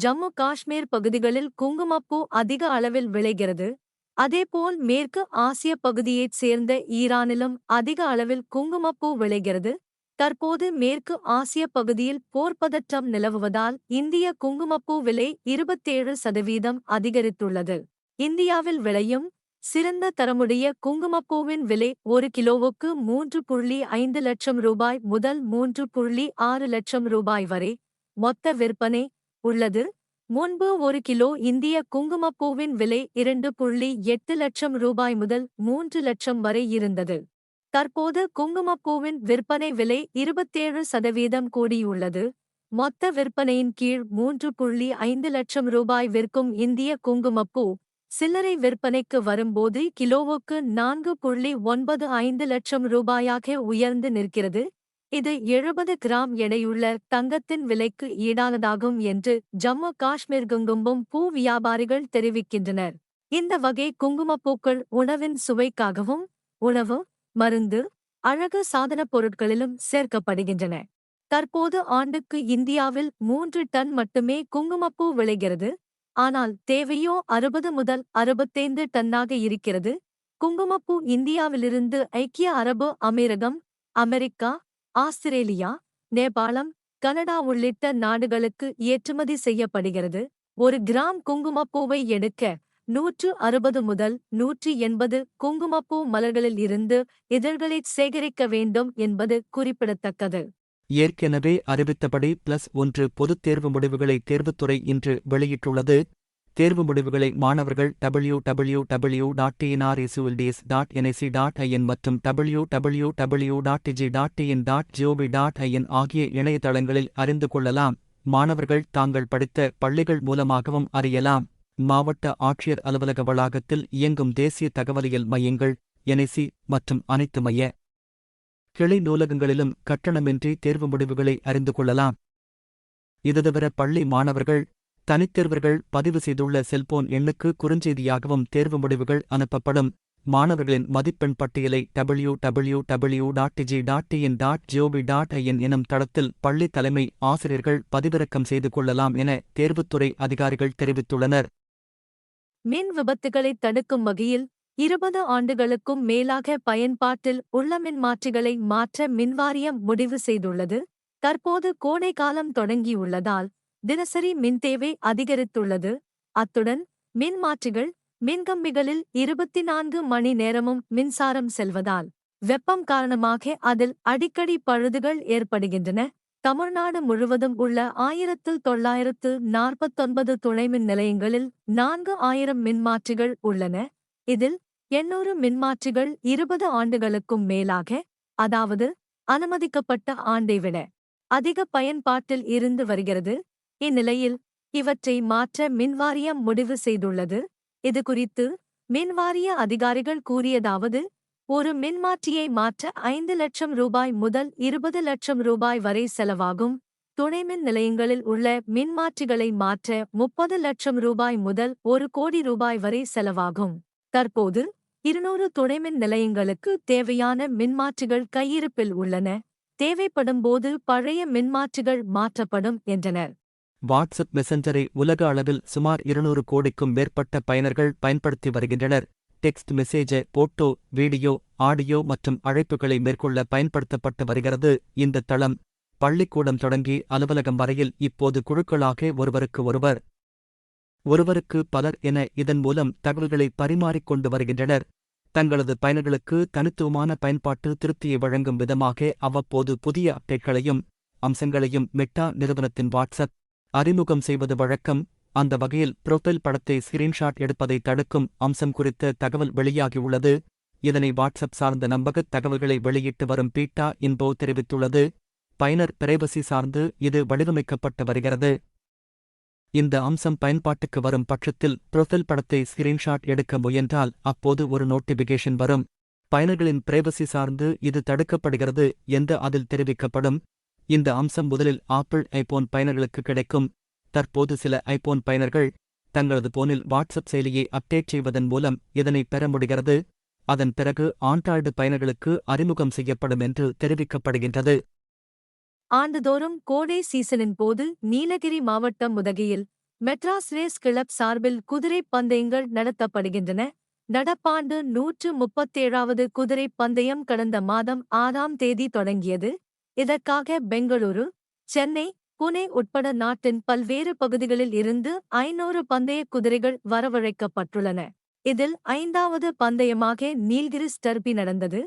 ஜம்மு காஷ்மீர் பகுதிகளில் குங்குமப்பூ அதிக அளவில் விளைகிறது. அதேபோல் மேற்கு ஆசிய பகுதியைச் சேர்ந்த ஈரானிலும் அதிக அளவில் குங்குமப்பூ விளைகிறது. தற்போது மேற்கு ஆசிய பகுதியில் போர்ப்பதற்றம் நிலவுவதால் இந்திய குங்குமப்பூ விலை இருபத்தேழு சதவீதம் அதிகரித்துள்ளது. இந்தியாவில் விளையும் சிறந்த தரமுடைய குங்குமப்பூவின் விலை ஒரு கிலோவுக்கு மூன்று புள்ளி ஐந்து லட்சம் ரூபாய் முதல் மூன்று புள்ளி ஆறு லட்சம் ரூபாய் வரை மொத்த விற்பனை உள்ளது. முன்பு ஒரு கிலோ இந்திய குங்குமப்பூவின் விலை இரண்டு புள்ளி எட்டு லட்சம் ரூபாய் முதல் மூன்று லட்சம் வரை இருந்தது. தற்போது குங்குமப்பூவின் விற்பனை விலை இருபத்தேழு சதவீதம் கூடியுள்ளது. மொத்த விற்பனையின் கீழ் மூன்று புள்ளி ஐந்து லட்சம் ரூபாய் விற்கும் இந்திய குங்குமப்பூ சில்லறை விற்பனைக்கு வரும்போது கிலோவுக்கு நான்கு புள்ளி ஒன்பது ஐந்து லட்சம் ரூபாயாக உயர்ந்து நிற்கிறது. இது எழுபது கிராம் எடையுள்ள தங்கத்தின் விலைக்கு ஈடானதாகும் என்று ஜம்மு காஷ்மீர் குங்கும்பும் பூ வியாபாரிகள் தெரிவிக்கின்றனர். இந்த வகை குங்குமப்பூக்கள் உணவின் சுவைக்காகவும் உணவு மருந்து அழகு சாதனப் பொருட்களிலும் சேர்க்கப்படுகின்றன. தற்போது ஆண்டுக்கு இந்தியாவில் மூன்று டன் மட்டுமே குங்குமப்பூ விளைகிறது. ஆனால் தேவையோ அறுபது முதல் அறுபத்தைந்து டன்னாக இருக்கிறது. குங்குமப்பூ இந்தியாவிலிருந்து ஐக்கிய அரபு அமீரகம் அமெரிக்கா ஆஸ்திரேலியா நேபாளம் கனடா உள்ளிட்ட நாடுகளுக்கு ஏற்றுமதி செய்யப்படுகிறது. ஒரு கிராம் குங்குமப்பூவை எடுக்க நூற்று அறுபது முதல் நூற்றி எண்பது குங்குமப்பூ மலர்களில் இருந்து இதழ்களைச் சேகரிக்க வேண்டும் என்பது குறிப்பிடத்தக்கது. ஏற்கெனவே அறிவித்தபடி பிளஸ் ஒன்று பொதுத் தேர்வு முடிவுகளை தேர்வுத்துறை இன்று வெளியிட்டுள்ளது. தேர்வு முடிவுகளை மாணவர்கள் W W W dot tnresults dot NIC dot IN மற்றும் W W W dot DG dot TN dot GOV dot IN ஆகிய இணையதளங்களில் அறிந்து கொள்ளலாம். மாணவர்கள் தாங்கள் படித்த பள்ளிகள் மூலமாகவும் அறியலாம். மாவட்ட ஆட்சியர் அலுவலக வளாகத்தில் இயங்கும் தேசிய தகவலியல் மையங்கள் என்ஐசி மற்றும் அனைத்து மைய கிளை நூலகங்களிலும் கட்டணமின்றி தேர்வு முடிவுகளை அறிந்து கொள்ளலாம். இது தவிர பள்ளி மாணவர்கள் தனித்தேர்வர்கள் பதிவு செய்துள்ள செல்போன் எண்ணுக்கு குறுஞ்செய்தியாகவும் தேர்வு முடிவுகள் அனுப்பப்படும். மாணவர்களின் மதிப்பெண் பட்டியலை W W W dot DG dot TN dot GOV dot IN எனும் தளத்தில் பள்ளி தலைமை ஆசிரியர்கள் பதிவிறக்கம் செய்து கொள்ளலாம் என தேர்வுத்துறை அதிகாரிகள் தெரிவித்துள்ளனர். மின் விபத்துகளை தடுக்கும் வகையில் இருபது ஆண்டுகளுக்கும் மேலாக பயன்பாட்டில் உள்ள மின்மாற்றிகளை மாற்ற மின்வாரியம் முடிவு செய்துள்ளது. தற்போது கோடை காலம் தொடங்கியுள்ளதால் தினசரி மின் தேவை அதிகரித்துள்ளது. அத்துடன் மின்மாற்றிகள் மின்கம்பிகளில் இருபத்தி நான்கு மணி நேரமும் மின்சாரம் செல்வதால் வெப்பம் காரணமாக அதில் அடிக்கடி பழுதுகள் ஏற்படுகின்றன. தமிழ்நாடு முழுவதும் உள்ள ஆயிரத்து தொள்ளாயிரத்து நாற்பத்தொன்பது துணைமின் நிலையங்களில் நான்கு ஆயிரம் மின்மாற்றிகள் உள்ளன. இதில் எண்ணூறு மின்மாற்றிகள் இருபது ஆண்டுகளுக்கும் மேலாக அதாவது அனுமதிக்கப்பட்ட ஆண்டை விட அதிக பயன்பாட்டில் இருந்து வருகிறது. இந்நிலையில் இவற்றை மாற்ற மின்வாரியம் முடிவு செய்துள்ளது. இதுகுறித்து மின்வாரிய அதிகாரிகள் கூறியதாவது ஒரு மின்மாற்றியை மாற்ற ஐந்து லட்சம் ரூபாய் முதல் இருபது லட்சம் ரூபாய் வரை செலவாகும். துணைமின் நிலையங்களில் உள்ள மின்மாற்றிகளை மாற்ற முப்பது லட்சம் ரூபாய் முதல் ஒரு கோடி ரூபாய் வரை செலவாகும். தற்போது இருநூறு துணைமின் நிலையங்களுக்கு தேவையான மின்மாற்றிகள் கையிருப்பில் உள்ளன. தேவைப்படும்போது பழைய மின்மாற்றிகள் மாற்றப்படும் என்றனர். வாட்ஸ்அப் மெசஞ்சரை உலக அளவில் சுமார் இருநூறு கோடிக்கும் மேற்பட்ட பயனர்கள் பயன்படுத்தி வருகின்றனர். Text message photo video audio மற்றும் அழைப்புகளை மேற்கொள்ள பயன்படுத்தப்பட்டு வருகிறது இந்த தளம். பள்ளிக்கூடம் தொடங்கி அலுவலகம் வரையில் இப்போது குழுக்களாக ஒருவருக்கு ஒருவர். ஒருவருக்கு பலர் என இதன் மூலம் தகவல்களை பரிமாறிக்கொண்டு வருகின்றனர். தங்களது பயனர்களுக்கு தனித்துவமான பயன்பாட்டு திருப்தியை வழங்கும் விதமாக அவ்வப்போது புதிய அப்டேட்களையும் அம்சங்களையும் மெட்டா நிறுவனத்தின் வாட்ஸ்அப் அறிமுகம் செய்வது வழக்கம். அந்த வகையில் புரோஃபைல் படத்தை ஸ்கிரீன்ஷாட் எடுப்பதை தடுக்கும் அம்சம் குறித்த தகவல் வெளியாகியுள்ளது. இதனை வாட்ஸ்அப் சார்ந்த நம்பகத் தகவல்களை வெளியிட்டு வரும் பீட்டா இன்போ தெரிவித்துள்ளது. பயனர் பிரைவசி சார்ந்து இது வடிவமைக்கப்பட்டு வருகிறது. இந்த அம்சம் பயன்பாட்டுக்கு வரும் பட்சத்தில் புரோஃபைல் படத்தை ஸ்கிரீன்ஷாட் எடுக்க முயன்றால் அப்போது ஒரு நோட்டிபிகேஷன் வரும். பயனர்களின் பிரைவசி சார்ந்து இது தடுக்கப்படுகிறது என்று அதில் தெரிவிக்கப்படும். இந்த அம்சம் முதலில் ஆப்பிள் ஐபோன் பயனர்களுக்கு கிடைக்கும். தற்போது சில ஐபோன் பயனர்கள் தங்களது போனில் வாட்ஸ்அப் செயலியை அப்டேட் செய்வதன் மூலம் இதனை பெற முடிகிறது. அதன் பிறகு ஆண்ட்ராய்டு பயனர்களுக்கு அறிமுகம் செய்யப்படும் என்று தெரிவிக்கப்படுகின்றது. ஆண்டுதோறும் கோடை சீசனின் போது நீலகிரி மாவட்டம் உதகையில் மெட்ராஸ் ரேஸ் கிளப் சார்பில் குதிரை பந்தயங்கள் நடத்தப்படுகின்றன. நடப்பாண்டு நூற்று முப்பத்தேழாவது குதிரை பந்தயம் கடந்த மாதம் ஆறாம் தேதி தொடங்கியது. இதற்காக பெங்களூரு சென்னை புனே உட்பட நாட்டின் பல்வேறு பகுதிகளில் இருந்து ஐநூறு பந்தய குதிரைகள் வரவழைக்கப்பட்டுள்ளன. இதில் ஐந்தாவது பந்தயமாக நீல்கிரிஸ் டர்பி நடந்தது.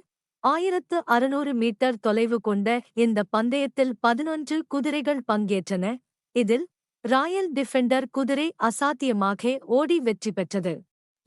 ஆயிரத்து அறுநூறு மீட்டர் தொலைவு கொண்ட இந்த பந்தயத்தில் பதினொன்று குதிரைகள் பங்கேற்றன. இதில் ராயல் டிஃபெண்டர் குதிரை அசாத்தியமாக ஓடி வெற்றி பெற்றது.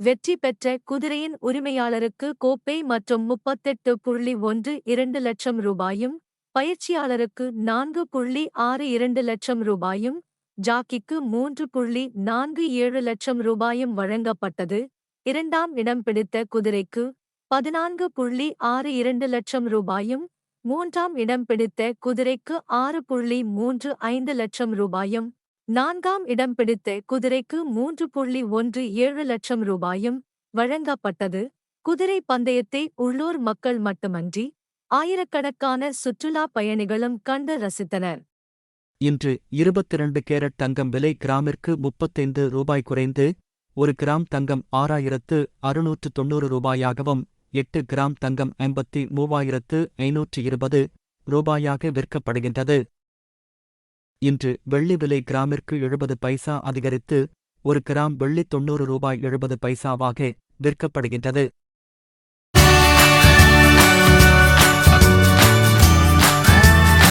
வெற்றி பெற்ற குதிரையின் உரிமையாளருக்கு கோப்பை மற்றும் முப்பத்தெட்டு புள்ளி ஒன்று இரண்டு லட்சம் ரூபாயும் பயிற்சியாளருக்கு நான்கு புள்ளி ஆறு இரண்டு லட்சம் ரூபாயும் ஜாக்கிக்கு மூன்று புள்ளி நான்கு ஏழு லட்சம் ரூபாயும் வழங்கப்பட்டது. இரண்டாம் இடம் பிடித்த குதிரைக்கு பதினான்கு புள்ளி ஆறு இரண்டு லட்சம் ரூபாயும் மூன்றாம் இடம் பிடித்த குதிரைக்கு ஆறு புள்ளி மூன்று ஐந்து லட்சம் ரூபாயும் நான்காம் இடம் பிடித்த குதிரைக்கு மூன்று புள்ளி ஒன்று ஏழு லட்சம் ரூபாயும் வழங்கப்பட்டது. குதிரை பந்தயத்தை உள்ளூர் மக்கள் மட்டுமன்றி ஆயிரக்கணக்கான சுற்றுலா பயணிகளும் கண்டு ரசித்தனர். இன்று இருபத்திரண்டு கேரட் தங்கம் விலை கிராமிற்கு முப்பத்தைந்து ரூபாய் குறைந்து ஒரு கிராம் தங்கம் ஆறாயிரத்து அறுநூற்று தொன்னூறு ரூபாயாகவும் எட்டு கிராம் தங்கம் ஐம்பத்தி மூவாயிரத்து ஐநூற்று இருபது ரூபாயாக விற்கப்படுகின்றது. இன்று வெள்ளி விலை கிராமிற்கு எழுபது பைசா அதிகரித்து ஒரு கிராம் வெள்ளி தொன்னூறு ரூபாய் எழுபது பைசாவாக விற்கப்படுகின்றது.